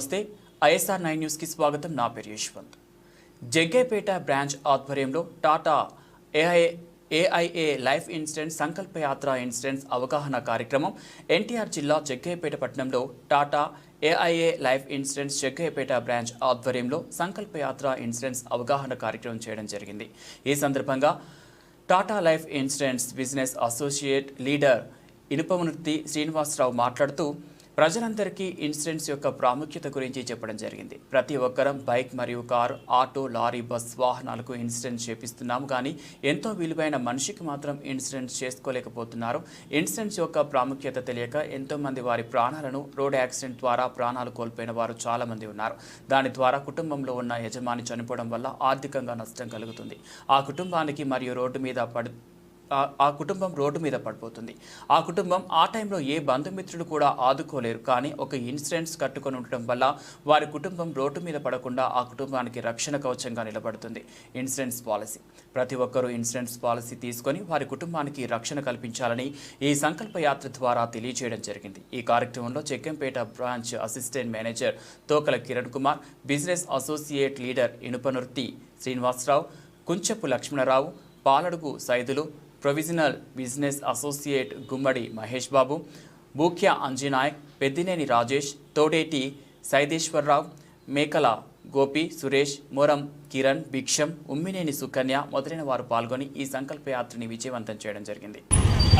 నమస్తే. ISR nine న్యూస్కి స్వాగతం. నా పేరు యశ్వంత్. జగ్గేపేట బ్రాంచ్ ఆధ్వర్యంలో Tata AI AIA life incident Sankalp Yatra incidents అవగాహన కార్యక్రమం ఎన్టీఆర్ జిల్లా జగ్గయ్యపేట పట్టణంలో Tata AIA life incidents Jaggayyapeta branch ఆధ్వర్యంలో సంకల్ప యాత్ర ఇన్సిడెంట్స్ అవగాహన కార్యక్రమం చేయడం జరిగింది. ఈ సందర్భంగా Tata life insurance business associate leader Inupamurthy Srinivasa Rao మాట్లాడుతూ ప్రజలందరికీ ఇన్సూరెన్స్ యొక్క ప్రాముఖ్యత గురించి చెప్పడం జరిగింది. ప్రతి ఒక్కరం బైక్ మరియు కారు ఆటో లారీ బస్ వాహనాలకు ఇన్సూరెన్స్ చేపిస్తున్నాము. కానీ ఎంతో విలువైన మనిషికి మాత్రం ఇన్సూరెన్స్ చేసుకోలేకపోతున్నారు. ఇన్సూరెన్స్ యొక్క ప్రాముఖ్యత తెలియక ఎంతోమంది వారి ప్రాణాలను రోడ్ యాక్సిడెంట్ ద్వారా ప్రాణాలు కోల్పోయిన వారు చాలామంది ఉన్నారు. దాని ద్వారా కుటుంబంలో ఉన్న యజమాని చనిపోవడం వల్ల ఆర్థికంగా నష్టం కలుగుతుంది. ఆ కుటుంబానికి మరియు రోడ్డు మీద పడి ఆ- కుటుంబం రోడ్డు మీద పడిపోతుంది. ఆ కుటుంబం ఆ టైంలో ఏ బంధుమిత్రులు కూడా ఆదుకోలేరు. కానీ ఒక ఇన్సూరెన్స్ కట్టుకొని ఉండటం వల్ల వారి కుటుంబం రోడ్డు మీద పడకుండా ఆ కుటుంబానికి రక్షణ కవచంగా నిలబడుతుంది. Insurance policy. ప్రతి ఒక్కరూ ఇన్సూరెన్స్ పాలసీ తీసుకొని వారి కుటుంబానికి రక్షణ కల్పించాలని ఈ సంకల్ప యాత్ర ద్వారా తెలియజేయడం జరిగింది. ఈ కార్యక్రమంలో Chekkampeta branch assistant manager Tokala Kiran Kumar business associate leader Inupanurthi Srinivasa Rao Kuncheppu Lakshmana Rao Paladugu Saidulu provisional business associate Gummadi Mahesh Babu Bukya Anjanayak Peddineni Rajesh Todeti Saideswara Rao Mekala Gopi Suresh మొరం Kiran భిక్షం ఉమ్మినేని సుకన్య మొదలైన వారు పాల్గొని ఈ సంకల్ప యాత్రని విజయవంతం చేయడం జరిగింది.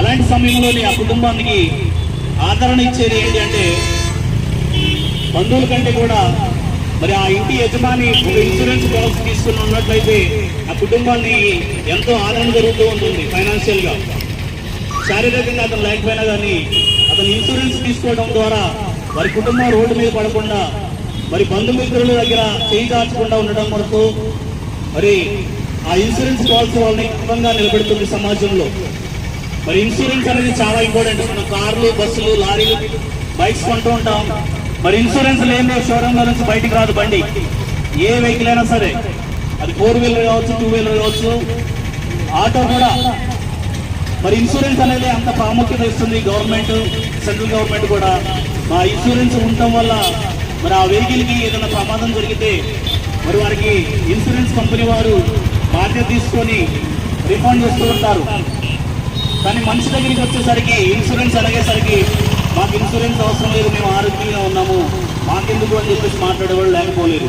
అలాంటి సమయంలోని ఆ కుటుంబానికి ఆదరణ ఇచ్చేది ఏంటి అంటే బంధువుల కంటే కూడా మరి ఆ ఇంటి యజమాని ఒక ఇన్సూరెన్స్ పాలసీ తీసుకుని ఉన్నట్లయితే ఆ కుటుంబాన్ని ఎంతో ఆదరణ జరుగుతూ ఉంటుంది ఫైనాన్షియల్గా శారీరకంగా అతను లేకపోయినా కానీ అతను ఇన్సూరెన్స్ తీసుకోవడం ద్వారా వారి కుటుంబం రోడ్డు మీద పడకుండా మరి బంధుమిత్రుల దగ్గర చేయి దాచకుండా ఉండడం కొరకు మరి ఆ ఇన్సూరెన్స్ పాలసీ వాళ్ళని క్రమంగా నిలబెడుతుంది సమాజంలో. మరి ఇన్సూరెన్స్ అనేది చాలా ఇంపార్టెంట్. మనం కార్లు బస్సులు లారీలు బైక్స్ కొంటూ ఉంటాం. మరి ఇన్సూరెన్స్ లేని షోరూంలో నుంచి బయటికి రాదు బండి. ఏ వెహికల్ అయినా సరే అది ఫోర్ వీలర్ కావచ్చు టూ వీలర్ కావచ్చు ఆటో కూడా. మరి ఇన్సూరెన్స్ అనేది అంత ప్రాముఖ్యత ఇస్తుంది గవర్నమెంట్ సెంట్రల్ గవర్నమెంట్ కూడా. మా ఇన్సూరెన్స్ ఉండటం వల్ల మరి ఆ వెహికల్కి ఏదైనా ప్రమాదం జరిగితే మరి వారికి ఇన్సూరెన్స్ కంపెనీ వారు బాధ్యత తీసుకొని రిఫండ్ చేస్తూ ఉంటారు. కానీ మనిషి దగ్గరికి వచ్చేసరికి ఇన్సూరెన్స్ అడిగేసరికి మాకు ఇన్సూరెన్స్ అవసరం లేదు మేము ఆరోగ్యంగా ఉన్నాము. మాకెందుకు అని చెప్పేసి మాట్లాడేవాళ్ళు లేకపోలేదు.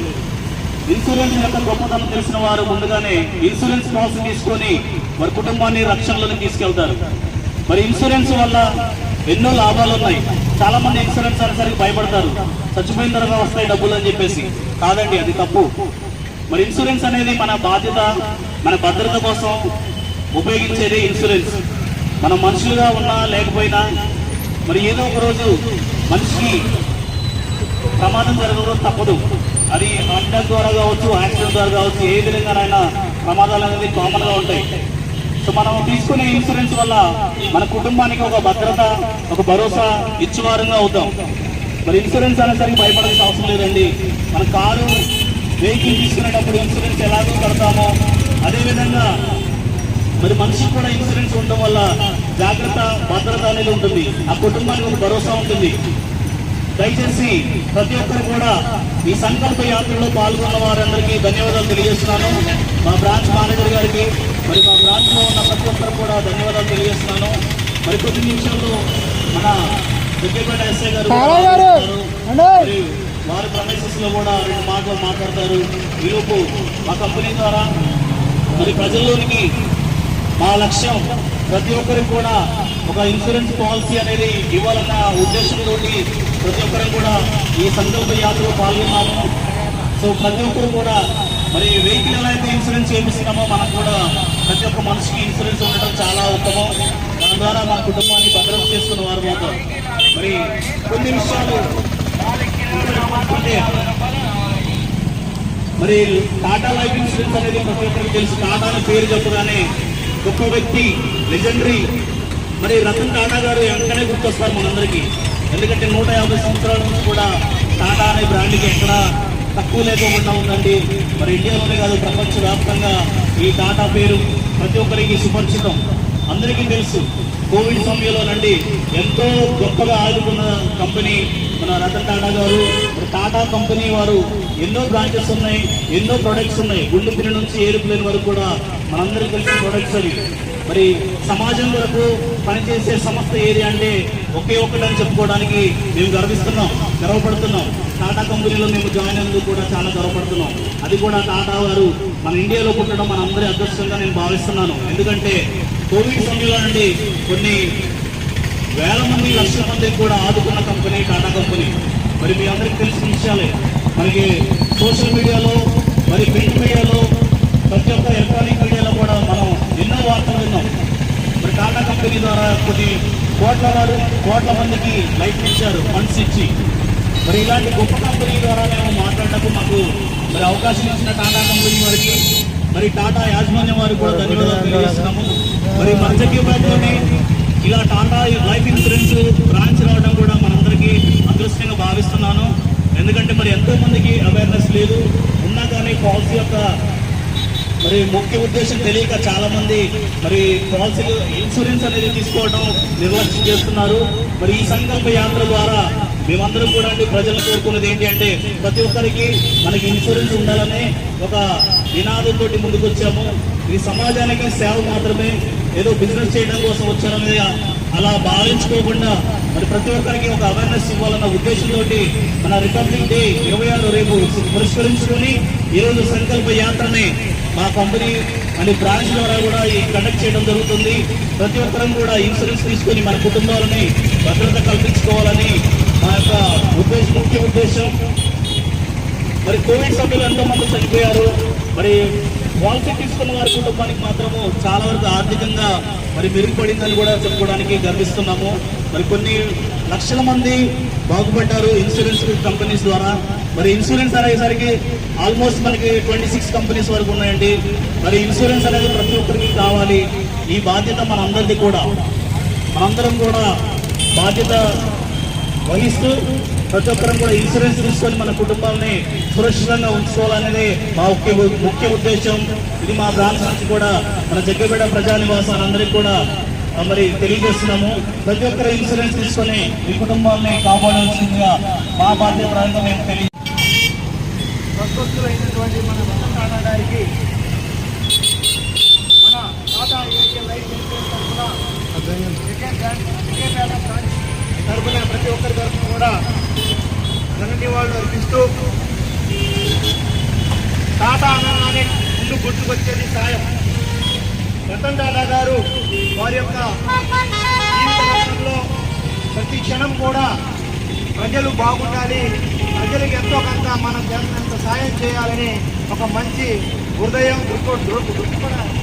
ఇన్సూరెన్స్ యొక్క గొప్పతనం తెలిసిన వారు ముందుగానే ఇన్సూరెన్స్ పాలసీ తీసుకొని వారి కుటుంబాన్ని రక్షణలోకి తీసుకెళ్తారు. మరి ఇన్సూరెన్స్ వల్ల ఎన్నో లాభాలు ఉన్నాయి. చాలా మంది ఇన్సూరెన్స్ అనేసరికి భయపడతారు. చచ్చిపోయిన తర్వాత వస్తాయి డబ్బులు అని చెప్పేసి. కాదండి అది తప్పు. మరి ఇన్సూరెన్స్ అనేది మన బాధ్యత మన భద్రత కోసం ఉపయోగించేది ఇన్సూరెన్స్. మనం మనుషులుగా ఉన్నా లేకపోయినా మరి ఏదో ఒక రోజు మనిషికి ప్రమాదం జరగడం తప్పదు. అది హార్ట్ ద్వారా కావచ్చు యాక్సిడెంట్ ద్వారా కావచ్చు ఏ విధంగానైనా ప్రమాదాలు అనేది కామన్గా ఉంటాయి. సో మనం తీసుకునే ఇన్సూరెన్స్ వల్ల మన కుటుంబానికి ఒక భద్రత ఒక భరోసా ఇచ్చేవారంగా అవుతాం. మరి ఇన్సూరెన్స్ అనేసరికి భయపడాల్సిన అవసరం లేదండి. మన కారు వెహికల్ తీసుకునేటప్పుడు ఇన్సూరెన్స్ ఎలాగో కడతామో అదేవిధంగా మరి మనిషికి కూడా ఇన్సూరెన్స్ ఉండడం వల్ల జాగ్రత్త భద్రత అనేది ఉంటుంది. ఆ కుటుంబానికి ఒక భరోసా ఉంటుంది. దయచేసి ప్రతి ఒక్కరు కూడా ఈ సంకల్ప యాత్రలో పాల్గొన్న వారందరికీ ధన్యవాదాలు తెలియజేస్తున్నాను. మా బ్రాంచ్ మేనేజర్ గారికి మరి మా బ్రాంచ్లో ఉన్న ప్రతి ఒక్కరు కూడా ధన్యవాదాలు తెలియజేస్తున్నాను. మరి కొద్ది నిమిషాల్లో మన దగ్గరపేట ఎస్ఐ గారు వారి ప్రమేసెస్లో కూడా రెండు మాటలు మాట్లాడతారు. ఈలోపు మా కంపెనీ ద్వారా మరి ప్రజల్లోనికి మా లక్ష్యం ప్రతి ఒక్కరికి కూడా ఒక ఇన్సూరెన్స్ పాలసీ అనేది ఇవ్వాలన్న ఉద్దేశంతో ప్రతి ఒక్కరు కూడా ఈ సంకల్ప యాత్రలో పాల్గొన్నాము సో ప్రతి ఒక్కరు కూడా మరి వెహికల్ ఎలా అయితే ఇన్సూరెన్స్ చేపిస్తున్నామో మనకు కూడా ప్రతి ఒక్క మనిషికి ఇన్సూరెన్స్ ఉండడం చాలా ఉత్తమం. దాని ద్వారా మన కుటుంబాన్ని భద్రత చేసుకున్న వారు అవుతాం మరి కొన్ని విషయాలు మరి టాటా లైఫ్ ఇన్సూరెన్స్ అనేది ప్రతి ఒక్కరికి తెలుసు. టాటా పేరు చెప్పగానే గొప్ప వ్యక్తి లెజెండరీ మరి రతన్ టాటా గారు వెంటనే గుర్తొస్తారు మనందరికీ. ఎందుకంటే నూట యాభై సంవత్సరాల నుంచి కూడా టాటా అనే బ్రాండ్కి ఎక్కడ తక్కువ లేకుండా ఉందండి. మరి ఇండియాలోనే కాదు ప్రపంచవ్యాప్తంగా ఈ టాటా పేరు ప్రతి ఒక్కరికి సుపరిచితం. అందరికీ తెలుసు కోవిడ్ సమయంలో నుండి ఎంతో గొప్పగా ఆదుకున్న కంపెనీ మన రతన్ టాటా గారు. టాటా కంపెనీ వారు ఎన్నో బ్రాంచెస్ ఉన్నాయి ఎన్నో ప్రొడక్ట్స్ ఉన్నాయి. గుండు పిల్ల నుంచి ఏరుప్లేన్ వరకు కూడా మనందరికీ తెలిసిన ప్రొడక్ట్స్ అవి. మరి సమాజం వరకు పనిచేసే సంస్థ ఏది అంటే ఒకే ఒకటి అని చెప్పుకోవడానికి మేము గర్విస్తున్నాం గర్వపడుతున్నాం. టాటా కంపెనీలో మేము జాయిన్ అయినందుకు కూడా చాలా గర్వపడుతున్నాం. అది కూడా టాటా వారు మన ఇండియాలో పుట్టడం మన అందరి అదృష్టంగా నేను భావిస్తున్నాను. ఎందుకంటే కోవిడ్ సమయంలో నుండి కొన్ని వేల మంది లక్షల మందికి కూడా ఆదుకున్న కంపెనీ టాటా కంపెనీ. మరి మీ అందరికీ తెలిసిన విషయాలే. మనకి సోషల్ మీడియాలో మరి ప్రింట్ మీడియాలో ప్రతి ఒక్క ఎలక్ట్రానిక్ మీడియాలో కూడా మనం ఎన్నో వార్తలు విన్నాం. మరి టాటా కంపెనీ ద్వారా కొన్ని కోట్ల వారు కోట్ల మందికి లైఫ్ ఇచ్చారు ఫండ్స్ ఇచ్చి. మరి ఇలాంటి గొప్ప కంపెనీ ద్వారా మేము మాట్లాడటకు మాకు మరి అవకాశం ఇచ్చిన టాటా కంపెనీ వారికి మరి టాటా యాజమాన్యం వారికి కూడా ధన్యవాదాలు తెలియజేస్తున్నాము. మరి మర్జకీపేటలోని ఇలా టాటా లైఫ్ ఇన్సూరెన్స్ బ్రాంచ్ రావడం కూడా మనందరికీ అదృష్టంగా భావిస్తున్నాను. ఎందుకంటే మరి ఎంతో మందికి అవేర్నెస్ లేదు. ఉన్నా కానీ పాలసీ యొక్క మరి ముఖ్య ఉద్దేశం తెలియక చాలా మంది మరి పాలసీలు ఇన్సూరెన్స్ అనేది తీసుకోవడం నిర్లక్ష్యం చేస్తున్నారు. మరి ఈ సంకల్ప యాత్ర ద్వారా మేమందరం కూడా అండి ప్రజలు కోరుకున్నది ఏంటి అంటే ప్రతి ఒక్కరికి మనకి ఇన్సూరెన్స్ ఉండాలని ఒక నినాదంతో ముందుకు వచ్చాము ఇది సమాజానికి సేవ మాత్రమే ఏదో బిజినెస్ చేయడం కోసం వచ్చారనేది అలా భావించుకోకుండా మరి ప్రతి ఒక్కరికి ఒక అవేర్నెస్ ఇవ్వాలన్న ఉద్దేశంతో మన రిపబ్లిక్ డే ఇరవై ఆరు రేపు పురస్కరించుకొని ఈరోజు సంకల్ప యాత్రని మా కంపెనీ అనే బ్రాంచ్ ద్వారా కూడా ఈ కండక్ట్ చేయడం జరుగుతుంది. ప్రతి ఒక్కరం కూడా ఇన్సూరెన్స్ తీసుకొని మన కుటుంబాలని భద్రత కల్పించుకోవాలని మా యొక్క ఉద్దేశం ముఖ్య ఉద్దేశం. మరి కోవిడ్ సమయంలో ఎంతో మంది చనిపోయారు. మరి పాలసీ తీసుకున్న వారి కుటుంబానికి మాత్రము చాలా వరకు ఆర్థికంగా మరి మెరుగుపడిందని కూడా చెప్పుకోవడానికి గర్విస్తున్నాము. మరి కొన్ని లక్షల మంది బాగుపడ్డారు ఇన్సూరెన్స్ కంపెనీస్ ద్వారా. మరి ఇన్సూరెన్స్ అనేసరికి ఆల్మోస్ట్ మనకి ట్వంటీ సిక్స్ కంపెనీస్ వరకు ఉన్నాయండి. మరి ఇన్సూరెన్స్ అనేది ప్రతి ఒక్కరికి కావాలి. ఈ బాధ్యత మనందరిది కూడా. మనందరం కూడా బాధ్యత వహిస్తూ ప్రతి ఒక్కరం కూడా ఇన్సూరెన్స్ తీసుకొని మన కుటుంబాలని సురక్షితంగా ఉంచుకోవాలనేది మా ముఖ్య ముఖ్య ఉద్దేశం. ఇది మా బ్రాంచ్ నుంచి కూడా మన జగ్గపేట ప్రజా నివాసాలందరికీ కూడా మరి తెలియజేస్తున్నాము. ప్రతి ఒక్కరు ఇన్సూరెన్స్ తీసుకొని మీ కుటుంబాలని కాపాడాల్సిందిగా మా బాధ్యత ప్రకారం మేము తెలియ స్వస్థులైనటువంటి మన మన టాటా ఏకే లైఫ్ ఇన్సూరెన్స్ తరఫున తరఫున ప్రతి ఒక్కరి తరఫున కూడా ఘన నివాళులు అర్పిస్తూ టాటా అనగానే ముందు గుర్తుకొచ్చేది సాయం. రతన్ టాటా గారు వారి యొక్క జీవితంలో ప్రతి క్షణం కూడా ప్రజలు బాగుండాలి. ప్రజలకు ఎంతో కొంత మనం చేసినంత సాయం చేయాలని ఒక మంచి హృదయం దృక్పథ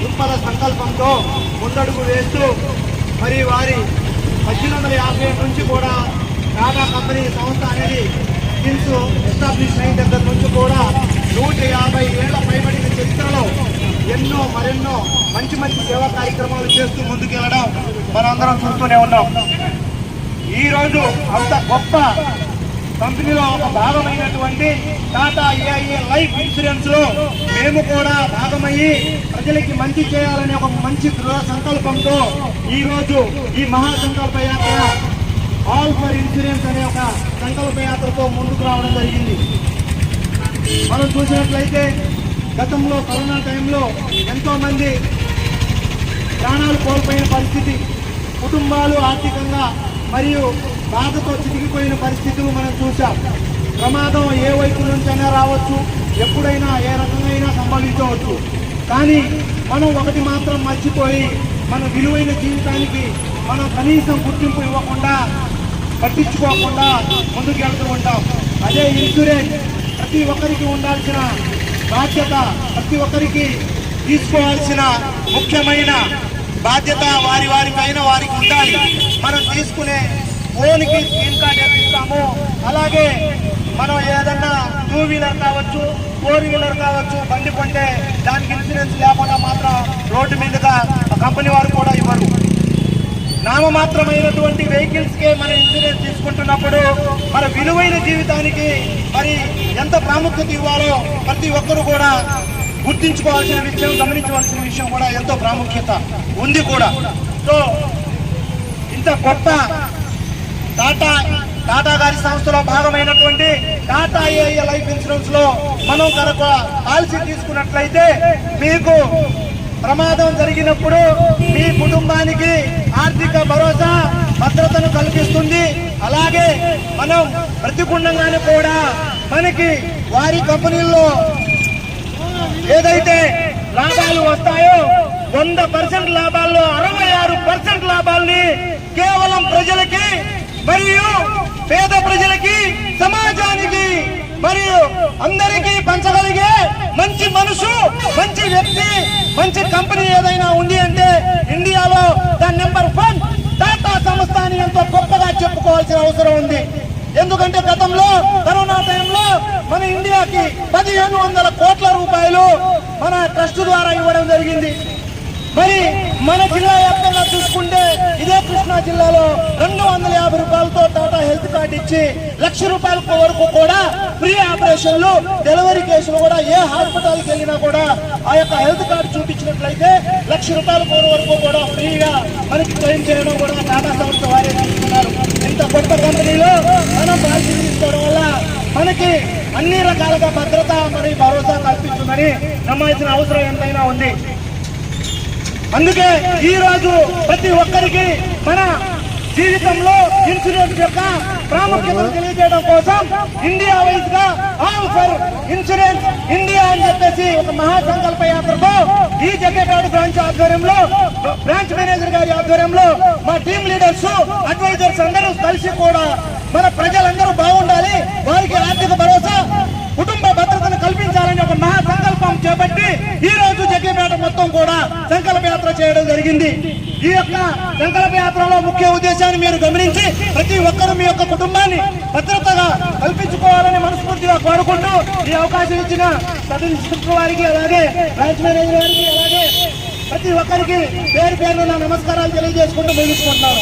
దృక్పథ సంకల్పంతో ముందడుగు వేస్తూ మరి వారి పద్దెనిమిది వందల యాభై ఏడు నుంచి కూడా టాటా కంపెనీ సంస్థ అనేది సిన్స్ ఎస్టాబ్లిష్ అయిన దగ్గర నుంచి కూడా నూట యాభై ఏళ్ళ పైబడిన చరిత్రలో ఎన్నో మరెన్నో మంచి మంచి సేవా కార్యక్రమాలు చేస్తూ ముందుకెళ్ళడం మనందరం చూస్తూనే ఉన్నాం. ఈ రోజు అంత గొప్ప కంపెనీలో ఒక భాగమైనటువంటి టాటా ఏఐఏ లైఫ్ ఇన్సూరెన్స్లో మేము కూడా భాగమయ్యి ప్రజలకి మంచి చేయాలనే ఒక మంచి దృఢ సంకల్పంతో ఈ రోజు ఈ మహాసంకల్ప యాత్ర ఆల్ ఫర్ ఇన్సూరెన్స్ అనే ఒక సంకల్ప యాత్రతో ముందుకు రావడం జరిగింది. మనం చూసినట్లయితే గతంలో కరోనా టైంలో ఎంతోమంది ప్రాణాలు కోల్పోయిన పరిస్థితి కుటుంబాలు ఆర్థికంగా మరియు బాధతో చితికిపోయిన పరిస్థితులు మనం చూసాం ప్రమాదం ఏ వైపు నుంచైనా రావచ్చు ఎప్పుడైనా ఏ రకంగా సంభవించవచ్చు. కానీ మనం ఒకటి మాత్రం మర్చిపోయి మన విలువైన జీవితానికి మనం కనీసం గుర్తింపు ఇవ్వకుండా పట్టించుకోకుండా ముందుకు వెళ్తూ ఉంటాం. అదే ఇన్సూరెన్స్ ప్రతి ఒక్కరికి ఉండాల్సిన బాధ్యత ప్రతి ఒక్కరికి తీసుకోవాల్సిన ముఖ్యమైన బాధ్యత వారి వారి పైన వారికి ఉండాలి. మనం తీసుకునే ఫోన్కి స్క్రీన్ కార్డ్ ఇస్తాము అలాగే మనం ఏదన్నా టూ వీలర్ కావచ్చు ఫోర్ వీలర్ కావచ్చు బండి కొంటే దానికి ఇన్సూరెన్స్ లేకుండా మాత్రం రోడ్డు మీదుగా కంపెనీ వారు కూడా ఇవ్వరు. నామమాత్రమైనటువంటి వెహికల్స్ కే మన ఇన్సూరెన్స్ తీసుకుంటున్నప్పుడు మన విలువైన జీవితానికి మరి ఎంత ప్రాముఖ్యత ఇవ్వాలో ప్రతి ఒక్కరు కూడా గుర్తించుకోవాల్సిన విషయం గమనించవలసిన విషయం కూడా ఎంతో ప్రాముఖ్యత ఉంది కూడా. సో ఇంత గొప్ప టాటా టాటా గారి సంస్థలో భాగమైనటువంటి టాటా ఏఐ లైఫ్ ఇన్సూరెన్స్లో మనం కనుక పాలసీ తీసుకున్నట్లయితే మీకు ప్రమాదం జరిగినప్పుడు మీ కుటుంబానికి ఆర్థిక భరోసా భద్రతను కల్పిస్తుంది. అలాగే మనం ప్రతిగుండంగానే కూడా మనకి వారి కంపెనీల్లో ఏదైతే లాభాలు వస్తాయో వంద పర్సెంట్ లాభాల్లో అరవై ఆరు పర్సెంట్ లాభాల్ని కేవలం ప్రజలకి మరియు పేద ప్రజలకి సమాజానికి మరియు అందరికీ పంచగలిగే మంచి మనసు మంచి వ్యక్తి మంచి కంపెనీ ఏదైనా ఉంది అంటే ఇండియాలో దాని నెంబర్ వన్ టాటా సంస్థ అని ఎంతో గొప్పగా చెప్పుకోవాల్సిన అవసరం ఉంది. ఎందుకంటే గతంలో కరోనా టైంలో మన ఇండియాకి పదిహేను వందల కోట్ల రూపాయలు మన ట్రస్ట్ ద్వారా ఇవ్వడం జరిగింది. మరి మన జిల్లా వ్యాప్తంగా చూసుకుంటే ఇదే కృష్ణా జిల్లాలో రెండు వందల యాభై రూపాయలతో టాటా హెల్త్ కార్డు ఇచ్చి లక్ష రూపాయల వరకు కూడా ఫ్రీ ఆపరేషన్లు డెలివరీ కేసులు కూడా ఏ హాస్పిటల్కి వెళ్ళినా కూడా ఆ యొక్క హెల్త్ కార్డు చూపించినట్లయితే లక్ష రూపాయల వరకు కూడా ఫ్రీగా మనకి క్లెయిమ్ చేయడం కూడా టాటా సంస్థ వారే తీసుకున్నారు ఇంత గొప్ప కంపెనీలో మనం పాలసీ తీసుకోవడం వల్ల మనకి అన్ని రకాలుగా భద్రత మరియు భరోసా కల్పిస్తుందని నమ్మాల్సిన అవసరం ఎంతైనా ఉంది. అందుకే ఈ రోజు ప్రతి ఒక్కరికి మన జీవితంలో ఇన్సూరెన్స్ యొక్క ప్రాముఖ్యతను తెలియజేయడం కోసం ఇండియా వైజ్గా ఆల్ ఫర్ ఇన్సూరెన్స్ ఇండియా అని చెప్పేసి ఒక మహాసంకల్ప యాత్రతో ఈ జగ్గేపాడు బ్రాంచ్ ఆధ్వర్యంలో బ్రాంచ్ మేనేజర్ గారి ఆధ్వర్యంలో మా టీమ్ లీడర్స్ అడ్వైజర్స్ అందరూ కలిసి కూడా మన ప్రజలందరూ బాగుండాలి వారికి ఆర్థిక భరోసా కుటుంబ భద్రతను కల్పించాలని ఒక మహా సంకల్పం చేపట్టి ఈ రోజు జగ్గేపేట మొత్తం కూడా జరిగింది. ఈ యొక్క సంకల్ప యాత్రలో ముఖ్య ఉద్దేశాన్ని మీరు గమనించి ప్రతి ఒక్కరూ మీ యొక్క కుటుంబాన్ని భద్రతగా కల్పించుకోవాలని మనస్ఫూర్తిగా కోరుకుంటూ ఈ అవకాశం ఇచ్చిన ఇన్స్పెక్టర్ వారికి అలాగే బ్రాంచ్ మేనేజర్ గారికి అలాగే ప్రతి ఒక్కరికి పేరు పేరు నా నమస్కారాలు తెలియజేసుకుంటూ ముగించుకుంటున్నాను.